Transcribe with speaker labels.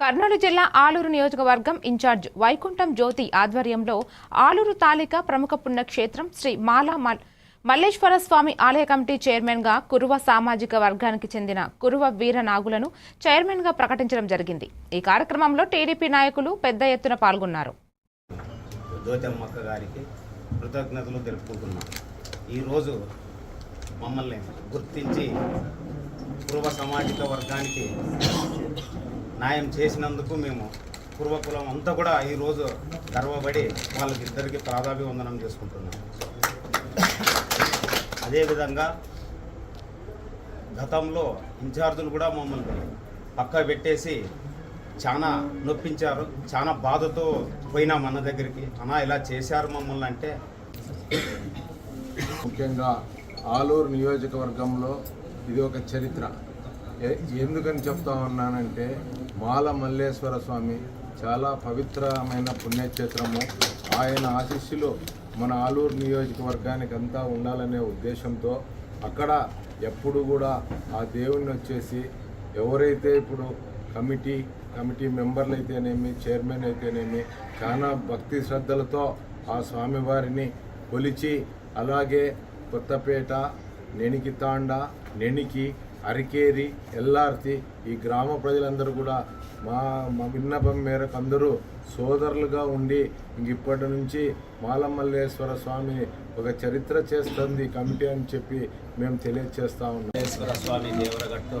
Speaker 1: కర్నూలు జిల్లా ఆలూరు నియోజకవర్గం ఇన్ఛార్జ్ వైకుంఠం జ్యోతి ఆధ్వర్యంలో ఆలూరు తాలిక ప్రముఖ పుణ్యక్షేత్రం శ్రీ మాలా మల్లేశ్వర స్వామి ఆలయ కమిటీ చైర్మన్గా కురువ సామాజిక వర్గానికి చెందిన కురువ వీర నాగులను చైర్మన్గా ప్రకటించడం జరిగింది. ఈ కార్యక్రమంలో టీడీపీ నాయకులు పెద్ద ఎత్తున పాల్గొన్నారు.
Speaker 2: గారికి కృతజ్ఞతలు ఈరోజు మమ్మల్ని గుర్తించి కురువ సామాజిక వర్గానికి న్యాయం చేసినందుకు మేము పూర్వకులం అంతా కూడా ఈరోజు గర్వపడి వాళ్ళకిద్దరికి ప్రాధాభివందనం చేసుకుంటున్నాం. అదేవిధంగా గతంలో ఇన్ఛార్జులు కూడా మమ్మల్ని పక్క పెట్టేసి చాలా నొప్పించారు చాలా బాధతో పోయినాం మన దగ్గరికి. అన్న ఇలా చేశారు మమ్మల్ని అంటే?
Speaker 3: ముఖ్యంగా ఆలూరు నియోజకవర్గంలో ఇది ఒక చరిత్ర. ఎందుకని చెప్తా ఉన్నానంటే మాల మల్లేశ్వర స్వామి చాలా పవిత్రమైన పుణ్యక్షేత్రము. ఆయన ఆశీస్సులు మన ఆలూరు నియోజకవర్గానికి అంతా ఉండాలనే ఉద్దేశంతో అక్కడ ఎప్పుడు కూడా ఆ దేవుణ్ణి వచ్చేసి ఎవరైతే ఇప్పుడు కమిటీ కమిటీ మెంబర్లు అయితేనేమి చైర్మన్ అయితేనేమి చాలా భక్తి శ్రద్ధలతో ఆ స్వామివారిని కొలిచి అలాగే కొత్తపేట నెనికితాండ నెనికి అరికేరి ఎల్లార్తి ఈ గ్రామ ప్రజలందరూ కూడా మా మా విన్నపం మేరకు అందరూ సోదరులుగా ఉండి ఇప్పటి నుంచి మాలమల్లేశ్వర స్వామి ఒక చరిత్ర చేస్తుంది కమిటీ అని చెప్పి మేము తెలియజేస్తా ఉన్నాం.
Speaker 2: స్వామి దేవరగట్టు.